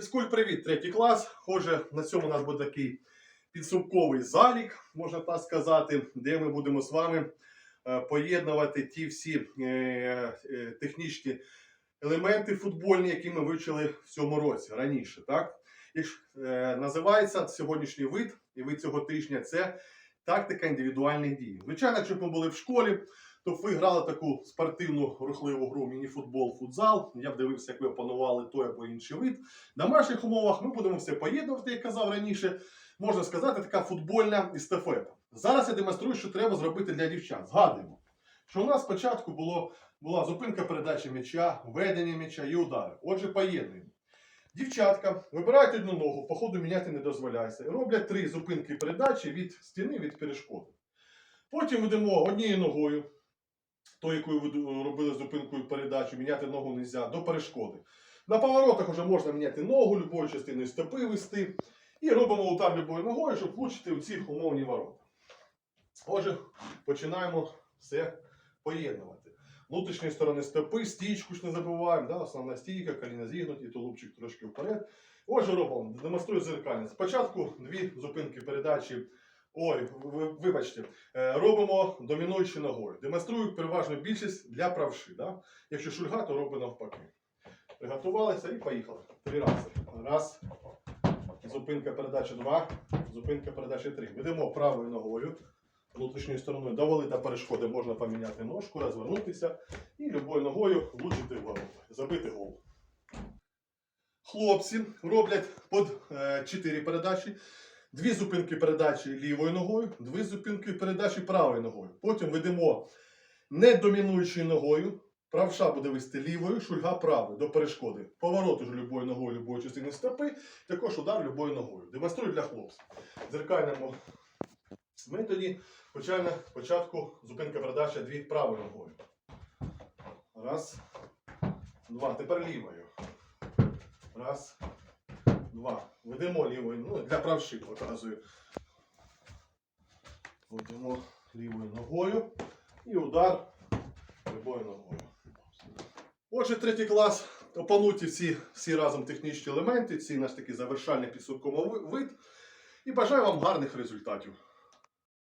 Фізкуль, привіт, третій клас. Отже, на цьому у нас буде такий підсумковий залік, можна так сказати, де ми будемо з вами е, поєднувати ті всі е, е, технічні елементи футбольні, які ми вивчили в цьому році раніше. Так? І ж, називається сьогоднішній вид, і вид цього тижня це тактика індивідуальних дій. Звичайно, якщо ми були в школі, то ви грали таку спортивну рухливу гру міні-футбол, футзал. Я б дивився, як ви опанували той або інший вид. В домашніх умовах ми будемо все поєднувати, як казав раніше. Можна сказати, така футбольна естафета. Зараз я демонструю, що треба зробити для дівчат. Згадуємо, що у нас спочатку було, була зупинка передачі м'яча, ведення м'яча і удари. Отже, поєднуємо. Дівчатка вибирають одну ногу, по ходу міняти не дозволяється. Роблять три зупинки передачі від стіни від перешкоди. Потім йдемо однією ногою, то, якою ви робили зупинкою передачі, міняти ногу не можна, до перешкоди. На поворотах вже можна міняти ногу, любою частиною стопи вести. І робимо удар любою ногою, щоб влучити у ці умовні ворота. Отже, починаємо все поєднувати. Внутрішньої сторони стопи, стічку ж не забуваємо, да? основна стійка, коліна зігнуті, тулубчик трошки вперед. Отже, робимо, демонструю зеркальність. Спочатку дві зупинки передачі. Ой, вибачте, е, робимо домінуючи ногою. Демонструю переважну більшість для правши. Да? Якщо шульга, то робимо навпаки. Приготувалися і поїхали. Три рази. Раз. Зупинка передачі 2. Зупинка передачі 3. Ведемо правою ногою. Внутрішньою стороною довели до перешкоди можна поміняти ножку, розвернутися і любою ногою влучити в ворота. Забити гол. Хлопці роблять по 4 передачі. Дві зупинки передачі лівою ногою, дві зупинки передачі правою ногою. Потім ведемо не домінуючою ногою. Правша буде вести лівою, шульга правою до перешкоди. Поворот уже любою ногою, любої частини стопи, також удар любою ногою. Демонструю для хлопців. В дзеркальному методі почальна, спочатку зупинка передача дві правою ногою. Раз, два. Тепер лівою. Раз, два. Ведемо лівою. Ну, для правши показую. Ведемо лівою ногою. І удар любою ногою. Отже, третій клас. Опануйте всі, всі разом технічні елементи, ці наш такий завершальний підсумковий вид. І бажаю вам гарних результатів.